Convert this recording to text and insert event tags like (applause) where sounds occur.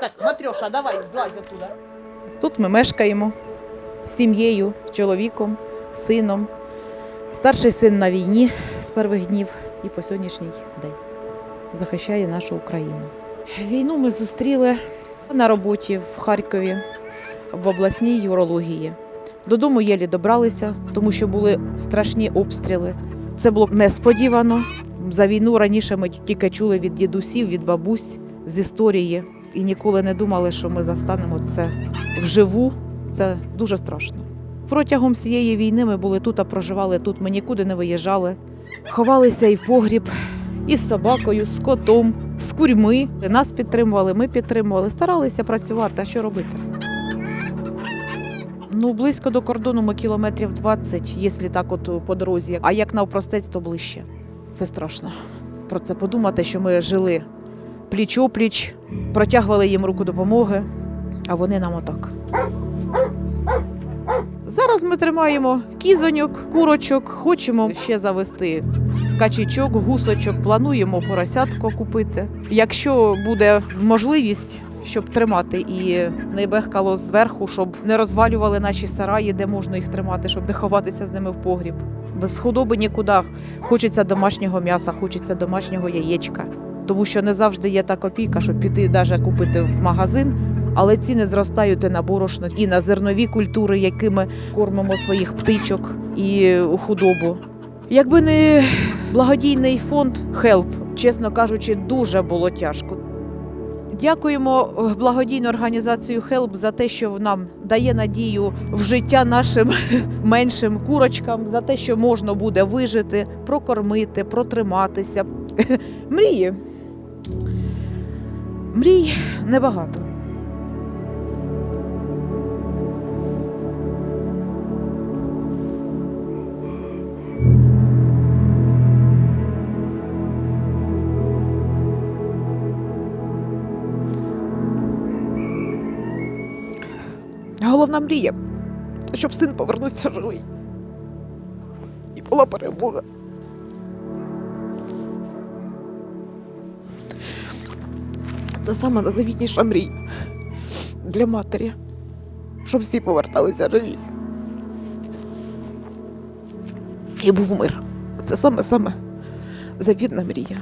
Так, Матрьоша, давай, злазь оттуда. Тут ми мешкаємо з сім'єю, чоловіком, сином. Старший син на війні з перших днів і по сьогоднішній день захищає нашу Україну. Війну ми зустріли на роботі в Харкові в обласній урології. Додому єлі добралися, тому що були страшні обстріли. Це було несподівано. За війну раніше ми тільки чули від дідусів, від бабусь з історії і ніколи не думали, що ми застанемо це вживу. Це дуже страшно. Протягом всієї війни ми були тут, а проживали тут. Ми нікуди не виїжджали. Ховалися і в погріб, і з собакою, з котом, з курьми. Нас підтримували, ми підтримували, старалися працювати. А що робити? Ну, близько до кордону ми кілометрів 20, якщо так от по дорозі. А як навпростець, то ближче. Це страшно. Про це подумати, що ми жили пліч-опліч, протягували їм руку допомоги, а вони нам отак. Зараз ми тримаємо кізоньок, курочок, хочемо ще завести качечок, гусочок, плануємо поросятко купити. Якщо буде можливість, щоб тримати і не бехкало зверху, щоб не розвалювали наші сараї, де можна їх тримати, щоб не ховатися з ними в погріб. Без худоби нікуди. Хочеться домашнього м'яса, хочеться домашнього яєчка. Тому що не завжди є та копійка, щоб піти навіть купити в магазин, але ціни зростають і на борошно, і на зернові культури, якими кормимо своїх птичок і худобу. Якби не благодійний фонд Help, чесно кажучи, дуже було тяжко. Дякуємо благодійну організацію Help за те, що нам дає надію в життя нашим (laughs) меншим курочкам, за те, що можна буде вижити, прокормити, протриматися. (laughs) Мрії. Мрій небагато. Головна мрія, щоб син повернувся живий. І була перемога. Це сама найзавітніша мрія для матері, щоб всі поверталися живі. І був мир. Це саме саме завітна мрія.